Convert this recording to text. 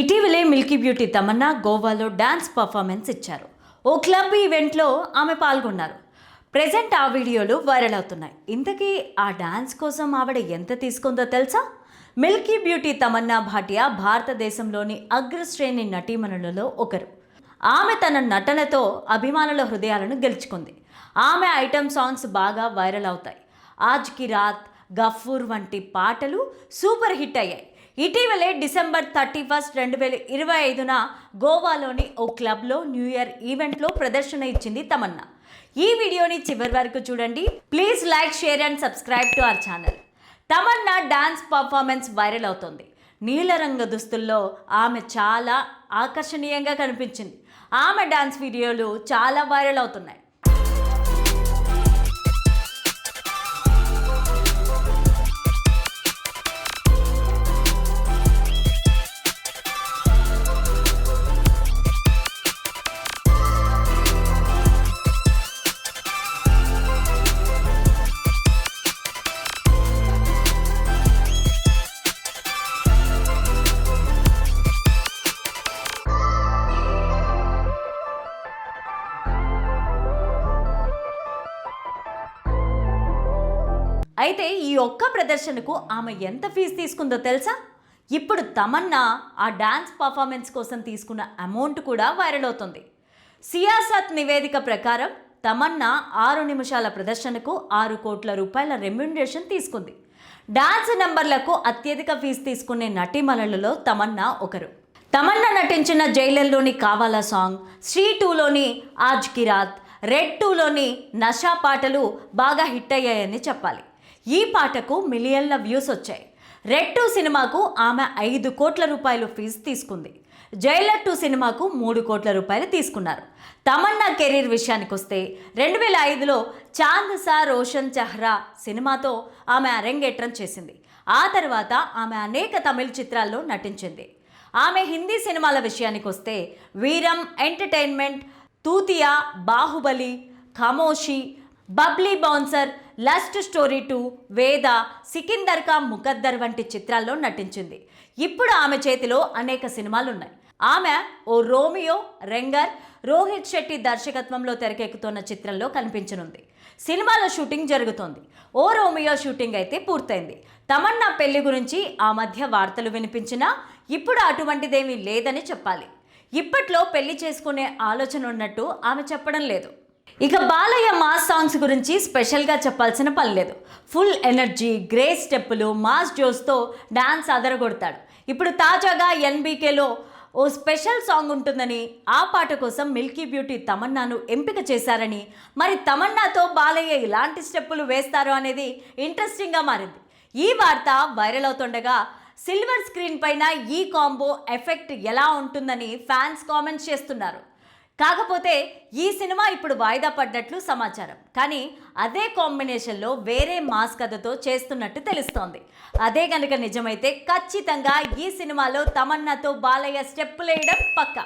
ఇటీవలే Milky beauty Tamannaah గోవాలో dance performance ఇచ్చారు. ఓ క్లబ్ ఈవెంట్లో ఆమె పాల్గొన్నారు. ప్రెజెంట్ ఆ వీడియోలు వైరల్ అవుతున్నాయి. ఇంతకీ ఆ డాన్స్ కోసం ఆవిడ ఎంత తీసుకుందో తెలుసా? మిల్కీ బ్యూటీ తమన్నా భాటియా భారతదేశంలోని అగ్రశ్రేణి నటీమణులలో ఒకరు. ఆమె తన నటనతో అభిమానుల హృదయాలను గెలుచుకుంది. ఆమె ఐటమ్ సాంగ్స్ బాగా వైరల్ అవుతాయి. ఆజ్కి రాత్ గఫూర్ వంటి పాటలు సూపర్ హిట్ అయ్యాయి. ఇటీవలే డిసెంబర్ థర్టీ ఫస్ట్ రెండు వేల ఇరవై ఐదున గోవాలోని ఓ క్లబ్లో న్యూ ఇయర్ ఈవెంట్లో ప్రదర్శన ఇచ్చింది తమన్నా. ఈ వీడియోని చివరి వరకు చూడండి. Please like share and subscribe to our channel. Tamannaah dance performance viral అవుతుంది. నీలరంగ దుస్తుల్లో ఆమె చాలా ఆకర్షణీయంగా కనిపించింది. ఆమె డాన్స్ వీడియోలు చాలా వైరల్ అవుతున్నాయి. అయితే ఈ ఒక్క ప్రదర్శనకు ఆమె ఎంత ఫీజు తీసుకుందో తెలుసా? ఇప్పుడు తమన్నా ఆ డాన్స్ పర్ఫార్మెన్స్ కోసం తీసుకున్న అమౌంట్ కూడా వైరల్ అవుతుంది. సియాసత్ నివేదిక ప్రకారం తమన్నా ఆరు నిమిషాల ప్రదర్శనకు ఆరు కోట్ల రూపాయల రెమ్యునరేషన్ తీసుకుంది. డాన్స్ నంబర్లకు అత్యధిక ఫీజు తీసుకునే నటీమణులలో తమన్నా ఒకరు. తమన్నా నటించిన జైలర్లోని కావాలా సాంగ్ శ్రీ టూలోని ఆజ్ కిరాత్ రెడ్ టూలోని నషా పాటలు బాగా హిట్ అయ్యాయని చెప్పాలి. ఈ పాటకు మిలియన్ల వ్యూస్ వచ్చాయి. రెడ్ టూ సినిమాకు ఆమె ఐదు కోట్ల రూపాయలు ఫీజు తీసుకుంది. జైలర్ టూ సినిమాకు మూడు కోట్ల రూపాయలు తీసుకున్నారు. తమన్నా కెరీర్ విషయానికి వస్తే రెండు వేల ఐదులో చాంద్ సా రోషన్ చహ్రా సినిమాతో ఆమె అరంగేట్రం చేసింది. ఆ తర్వాత ఆమె అనేక తమిళ చిత్రాల్లో నటించింది. ఆమె హిందీ సినిమాల విషయానికి వస్తే Veeram entertainment Tutiya Baahubali Khamoshi Babli bouncer lust story two Vedaa Sikandar Ka Muqaddar వంటి చిత్రాల్లో నటించింది. ఇప్పుడు ఆమె చేతిలో అనేక సినిమాలు ఉన్నాయి ఆమె ఓ రోమియో రెంగర్ రోహిత్ శెట్టి దర్శకత్వంలో తెరకెక్కుతున్న చిత్రంలో కనిపించనుంది. సినిమాలో షూటింగ్ జరుగుతోంది. ఓ రోమియో షూటింగ్ అయితే పూర్తయింది. తమన్నా పెళ్ళి గురించి ఆ మధ్య వార్తలు వినిపించినా ఇప్పుడు అటువంటిదేమీ లేదని చెప్పాలి. ఇప్పట్లో పెళ్ళి చేసుకునే ఆలోచన ఉన్నట్టు ఆమె చెప్పడం లేదు. ఇక బాలయ్య మాస్ సాంగ్స్ గురించి స్పెషల్గా చెప్పాల్సిన పని లేదు. ఫుల్ ఎనర్జీ గ్రే స్టెప్పులు మాస్ జోస్తో డాన్స్ అదరగొడతాడు. ఇప్పుడు తాజాగా ఎన్బీకేలో ఓ స్పెషల్ సాంగ్ ఉంటుందని ఆ పాట కోసం మిల్కీ బ్యూటీ తమన్నాను ఎంపిక చేశారని మరి తమన్నాతో బాలయ్య ఇలాంటి స్టెప్పులు వేస్తారు అనేది ఇంట్రెస్టింగ్గా మారింది. ఈ వార్త వైరల్ అవుతుండగా సిల్వర్ స్క్రీన్ పైన ఈ కాంబో ఎఫెక్ట్ ఎలా ఉంటుందని ఫ్యాన్స్ కామెంట్స్ చేస్తున్నారు. కాకపోతే ఈ సినిమా ఇప్పుడు వాయిదా పడ్డట్లు సమాచారం. కానీ అదే కాంబినేషన్లో వేరే మాస్ కథతో చేస్తున్నట్టు తెలుస్తోంది. అదే కనుక నిజమైతే ఖచ్చితంగా ఈ సినిమాలో తమన్నాతో బాలయ్య స్టెప్పులేయడం పక్కా.